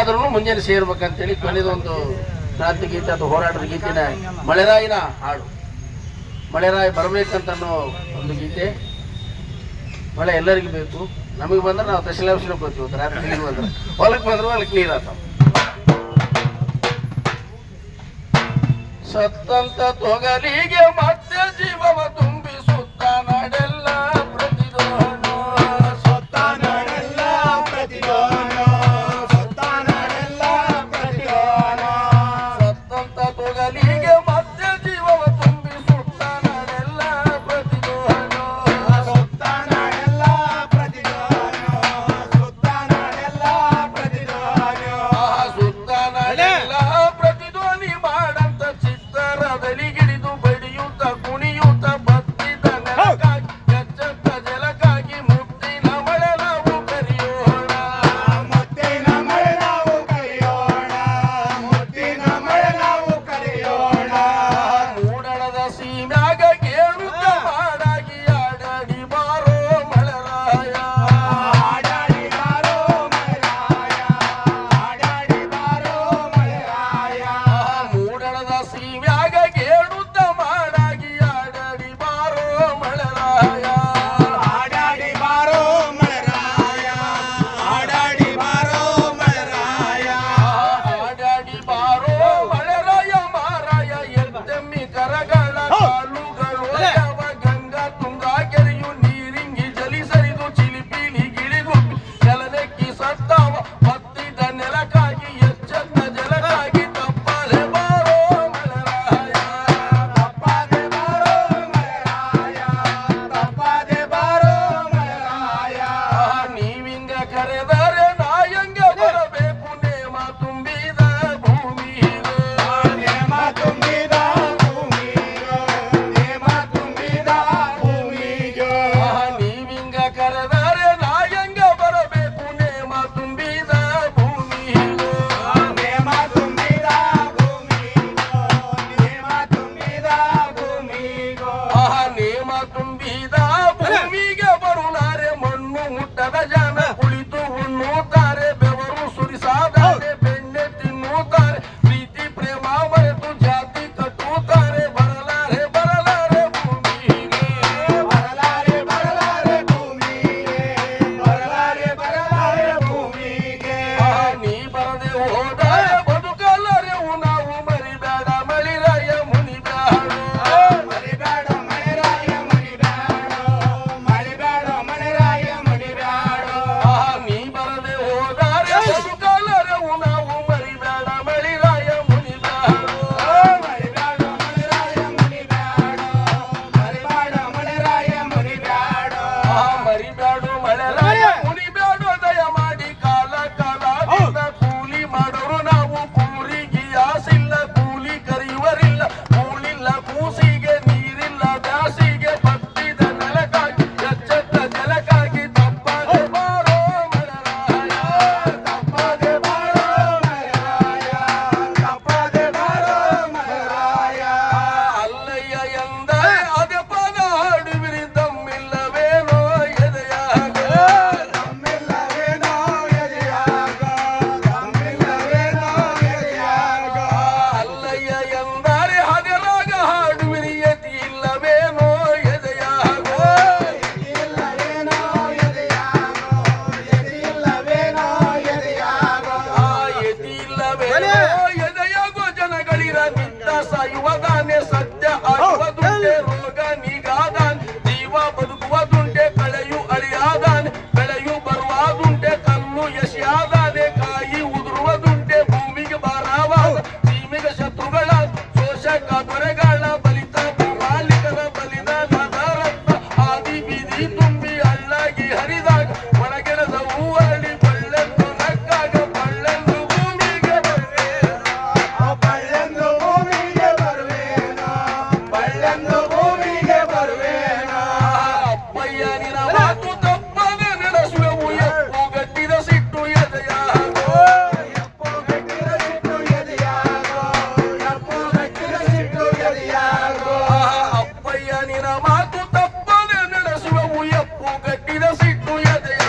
ಆದ್ರೂ ಮುಂಜಾನೆ ಸೇರ್ಬೇಕಂತೇಳಿ ಕೊನೆದೊಂದು ಕ್ರಾಂತಿ ಗೀತೆ ಅಥವಾ ಹೋರಾಟದ ಗೀತೆನ ಮಳೆರಾಯಿನ ಹಾಡು. ಮಳೆರಾಯಿ ಬರಬೇಕಂತ ಒಂದು ಗೀತೆ. ಮಳೆ ಎಲ್ಲರಿಗೂ ಬೇಕು. ನಮಗೆ ಬಂದ್ರೆ ನಾವು ತಹಶೀಲಾಫೀಸ್ಗೆ ಬರ್ತೀವಿ ರಾತ್ರಿ ನೀರು ಬಂದ್ರೆ. ಹೊಲಕ್ಕೆ ಬಂದ್ರೆ ಹೊಲಕ್ಕೆ ನೀರು ಆತಾವ ಸತ್ತಂತ ತೊಗಲಿಗೆ ಮಾತ್ರ ಆಹಾ ನೇಮ ತುಂಬಿದ ಭೂಮಿಗೆ ಬರುಣಾರೆ ಮಣ್ಣು ಮುಟ್ಟದ ಜನ ಗತಿ ಇಲ್ಲವೇ ಎದೆಯ ಗೋಚನಗಳಿರ ನಿಂತ ಸಾಯುವ ಸತ್ಯ. vida si tú ya te